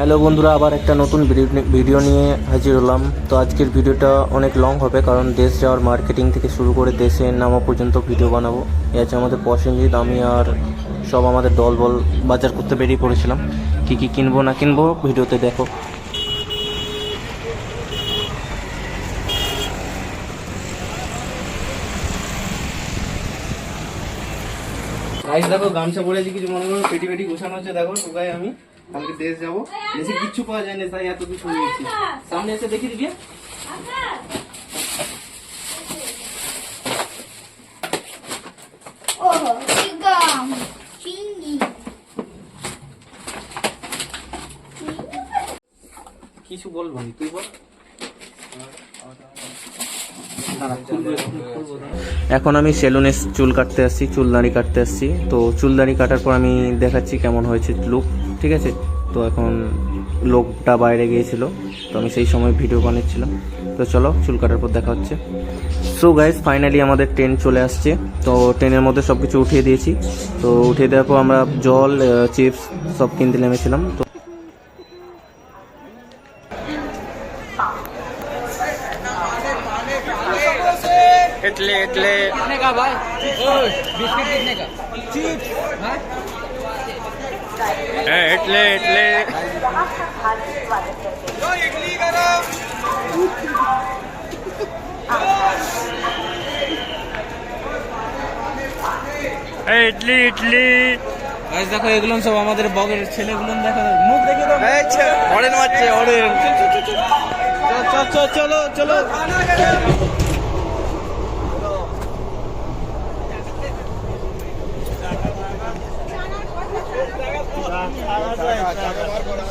Hello বন্ধুরা, আবার একটা নতুন ভিডিও- নিয়ে হাজির হলাম। তো আজকের ভিডিওটা অনেক লং হবে, কারণ দেশ যাওয়ার মার্কেটিং থেকে শুরু করে দেশে নামা পর্যন্ত ভিডিও বানাবো। এ আছে আমাদের প্রসেনজিৎ আমি আর সব আমাদের দল বল বাজার করতে বেরিয়ে পড়েছিলাম। কী কী কিনবো, না কিনবো, ভিডিওতে দেখো। দেখো, গামছা পরেছি কিছু মনে করো পেটি পেটি গোছানো হচ্ছে দেখো আমি। কালকে দেশ যাব। দেশে কিচ্ছু পাওয়া যায় না, তাই এত কিছু নিয়েছি সামনে এসে দেখি দিবি. Xingue. কিছু তুই বল। এখন আমি সেলুনে চুল কাটতে আসছি চুলদাড়ি কাটতে আসছি। তো চুলদাড়ি কাটার পর আমি দেখাচ্ছি কেমন হয়েছে লুক ঠিক আছে? তো এখন লোকটা বাইরে গিয়েছিল তো আমি সেই সময় ভিডিও বানিয়েছিলাম তো চলো চুল কাটার পর দেখা হচ্ছে। সো গাইজ ফাইনালি আমাদের ট্রেন চলে আসছে। তো ট্রেনের মধ্যে সব কিছু উঠিয়ে দিয়েছি। তো উঠিয়ে দেওয়ার পর আমরা জল চিপস সব কিনতে নেমেছিলাম। তো इटले इटले का भाई बिस्किट कितने का चिप्स એટલે એટલે হે, ইডলি ইডলি গাইস দেখো এগুলো সব আমাদের বগের ছেলেগুলো দেখো মুখ দেখে তো অরেন মারছে অরেন চলো চলো চলো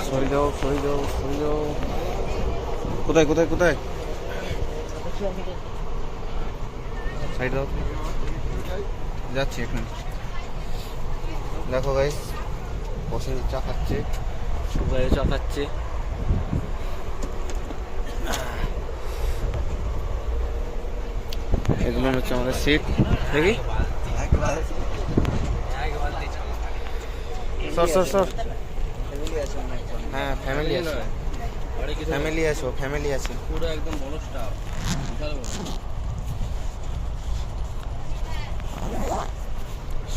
সরে যাও সরে যাও সরে যাও কোথায় কোথায়? কোথায় সাইড দাও। যাচ্ছি এখন। দেখো গাইস পছন্দের চা খাচ্ছে। সবাই চাকাচ্ছে এগুলো হচ্ছে আমাদের সিট দেখি। সর সর সর। হ্যাঁ ফ্যামিলি আছে। ফ্যামিলি আছো ফ্যামিলি আছে। পুরো একদম বড়। স্টাফ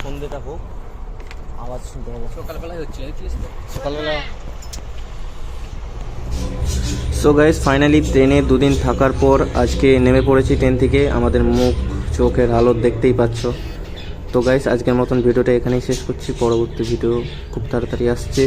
সন্ধ্যেটা হোক আওয়াজ শুনতে হবে। সকালবেলায় হচ্ছে সকালবেলা। সো গাইজ ফাইনালি ট্রেনে দুদিন থাকার পর আজকে নেমে পড়েছি ট্রেন থেকে। আমাদের মুখ চোখের হালত দেখতেই পাচ্ছ। তো গাইস আজকের মতন ভিডিওটা এখানেই শেষ করছি। পরবর্তী ভিডিও খুব তাড়াতাড়ি আসছে।